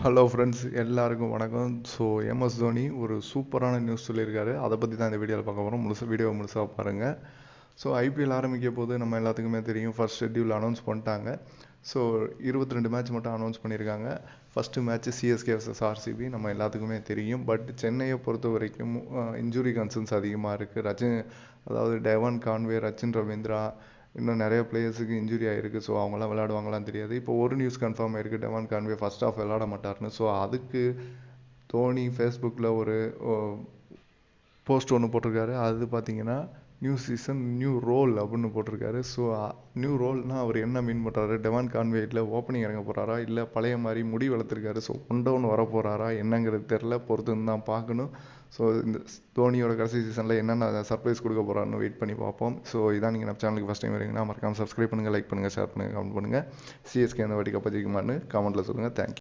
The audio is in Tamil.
ஹலோ ஃப்ரெண்ட்ஸ் எல்லாருக்கும் வணக்கம். ஸோ எம்எஸ் தோனி ஒரு சூப்பரான நியூஸ் சொல்லியிருக்காரு. அதை பற்றி தான் இந்த வீடியோவில் பார்க்க போகிறோம் முழுசாக வீடியோ முழுசாக பாருங்கள் ஸோ ஐபிஎல் ஆரம்பிக்க போது நம்ம எல்லாத்துக்குமே தெரியும். ஃபர்ஸ்ட் ஷெட்யூல் அனௌன்ஸ் பண்ணிட்டாங்க. ஸோ இருபத்தி ரெண்டு மேட்ச் மட்டும் அனௌன்ஸ் பண்ணியிருக்காங்க. First match CSK versus RCB நம்ம எல்லாத்துக்குமே தெரியும். பட் சென்னையை பொறுத்த வரைக்கும் இன்ஜுரி கன்சர்ன்ஸ் அதிகமாக இருக்குது ரஜின் அதாவது டெவான் கான்வே ரச்சின் ரவீந்திரா இன்னும் நிறைய பிளேயர்ஸுக்கு இன்ஜுரி ஆகிருக்கு ஸோ அவங்களாம் விளையாடுவாங்களான்னு தெரியாது. இப்போ ஒரு நியூஸ் கன்ஃபார்ம் ஆயிருக்கு. டெவான் கான்வே ஃபர்ஸ்ட் ஆஃப் விளையாட மாட்டார்னு ஸோ அதுக்கு தோனி ஃபேஸ்புக்கில் ஒரு போஸ்ட் ஒன்று போட்டிருக்காரு. அது பார்த்தீங்கன்னா நியூ சீசன் நியூ ரோல் அப்படின்னு போட்டிருக்காரு. ஸோ நியூ ரோல்னால் அவர் என்ன மீன் பண்ணுறாரு டெவான் கான்வேட்டில் ஓப்பனிங் இறங்க போகிறாரா இல்லை பழைய மாதிரி முடி வளர்த்துருக்காரு. ஸோ ஒன் டவுன் வர போகிறாரா என்னங்கிறது தெரில பொறுத்துன்னு தான் பார்க்கணும். ஸோ இந்த தோனியோட கடைசி சீசனில் என்னென்ன சர்ப்ரைஸ் கொடுக்க போகிறான்னு வெயிட் பண்ணி பார்ப்போம். ஸோ இதான் நீங்கள் நம்ம சேனலுக்கு ஃபஸ்ட் டைம் வரீங்கன்னா மறக்காமல் சப்ஸ்கிரைப் பண்ணுங்கள் லைக் பண்ணுங்கள் ஷேர் பண்ணுங்கள் கமெண்ட் பண்ணுங்கள் சிஎஸ்கே அந்த வாட்டி கப்பஜிக்குமான்னு கமெண்ட்டில் சொல்லுங்கள் தேங்க்யூ